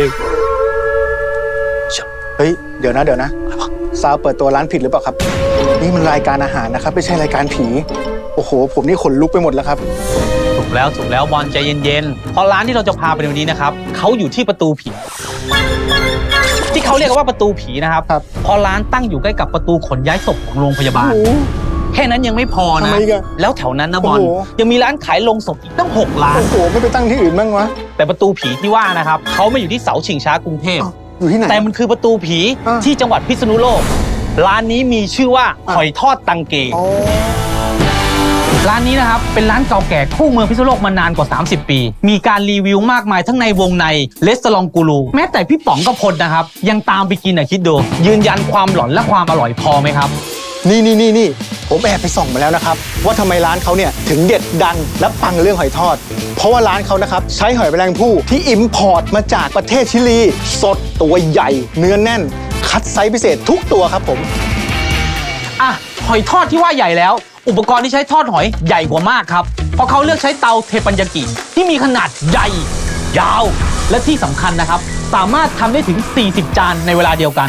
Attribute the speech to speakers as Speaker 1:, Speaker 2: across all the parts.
Speaker 1: เอง
Speaker 2: เฮ้ย เดี๋ยวนะเดี๋ยวนะซาวเปิดตัวร้านผิดหรือเปล่าครับ นี่มันรายการอาหารนะครับ ไม่ใช่รายการผี โอ้โห ผมนี่ขนลุกไปหมดแล้วครับ
Speaker 1: ถูกแล้วถูกแล้วบอลใจเย็นๆ เพราะร้านที่เราจะพาไปในวันนี้นะครับเขาอยู่ที่ประตูผี ที่เขาเรียกว่าประตูผีนะครับ
Speaker 2: ครับ
Speaker 1: เพอร้านตั้งอยู่ใกล้กับประตูขนย้ายศพของโรงพยาบาล
Speaker 2: โอ้โห
Speaker 1: แค่นั้นยังไม่พอ
Speaker 2: ทำ
Speaker 1: นะ
Speaker 2: ไมอีกอะ
Speaker 1: แล้วแถวนั้นนะบอล
Speaker 2: โอ้โห
Speaker 1: ยังมีร้านขายลงศพอีกตั้งหกร้าน
Speaker 2: โอ้โหไม่ไปตั้งที่อื่นบ้างวะ
Speaker 1: แต่ประตูผีที่ว่านะครับเขาไม่อยู่ที่เสาชิงช้ากรุงเทพ
Speaker 2: อ้าวอยู่ที่ไหน
Speaker 1: แต่มันคือประตูผี
Speaker 2: อ่า
Speaker 1: ที่จังหวัดพิษณุโลก ร้านนี้มีชื่อว่า
Speaker 2: อ่า
Speaker 1: หอยทอดตังเก
Speaker 2: อ๋อ
Speaker 1: ร้านนี้นะครับ เป็นร้านเก่าแก่คู่เมืองพิษณุโลกมานานกว่า 30 ปี มีการรีวิวมากมายทั้งในวงในเลสตลองกูรู แม้แต่พี่ป๋องกับพลนะครับ ยังตามไปกินอะคิดดู ยืนยันความหลอนและความอร่อยพอไหมครับ
Speaker 2: นี่นี่นี่นี่ ผมแอบไปส่องมาแล้วนะครับ ว่าทำไมร้านเขาเนี่ยถึงเด็ดดังและปังเรื่องหอยทอด เพราะว่าร้านเขานะครับใช้หอยแมลงภู่ที่อิมพอร์ตมาจากประเทศชิลี สดตัวใหญ่ เนื้อแน่น คัดไซส์พิเศษทุกตัวครับผม
Speaker 1: อะหอยทอดที่ว่าใหญ่แล้ว อุปกรณ์ที่ใช้ทอดหอยใหญ่กว่ามากครับ เพราะเขาเลือกใช้เตาเทปัญญากิที่มีขนาดใหญ่ ยาว และที่สำคัญนะครับ สามารถทำได้ถึง 40 จานในเวลาเดียวกัน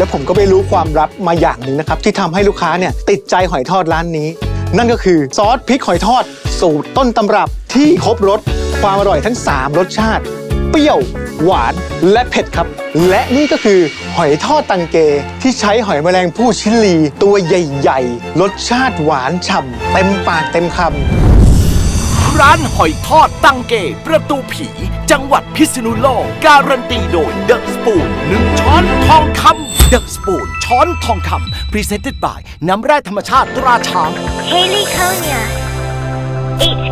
Speaker 2: แล้วผมก็ไปรู้ความลับมาอย่างหนึ่งนะครับ ที่ทำให้ลูกค้าเนี่ยติดใจหอยทอดร้านนี้ นั่นก็คือซอสพริกหอยทอด สูตรต้นตำรับที่ครบรสความอร่อยทั้ง 3 รสชาติ เปรี้ยว หวานและเผ็ดครับ และนี่ก็คือหอยทอดตังเก ที่ใช้หอยแมลงภู่ชิลี ตัวใหญ่ๆ รสชาติหวานฉ่ำเต็มปากเต็มคำ
Speaker 3: ร้านหอยทอดตังเก ประตูผี จังหวัดพิษณุโลก การันตีโดยเดอะสปูนหนึ่งช้อนทองคำ เดอะสปูนช้อนทองคำ Presented by น้ำแร่ธรรมชาติตราช้าง
Speaker 4: Haley Konya. H Group.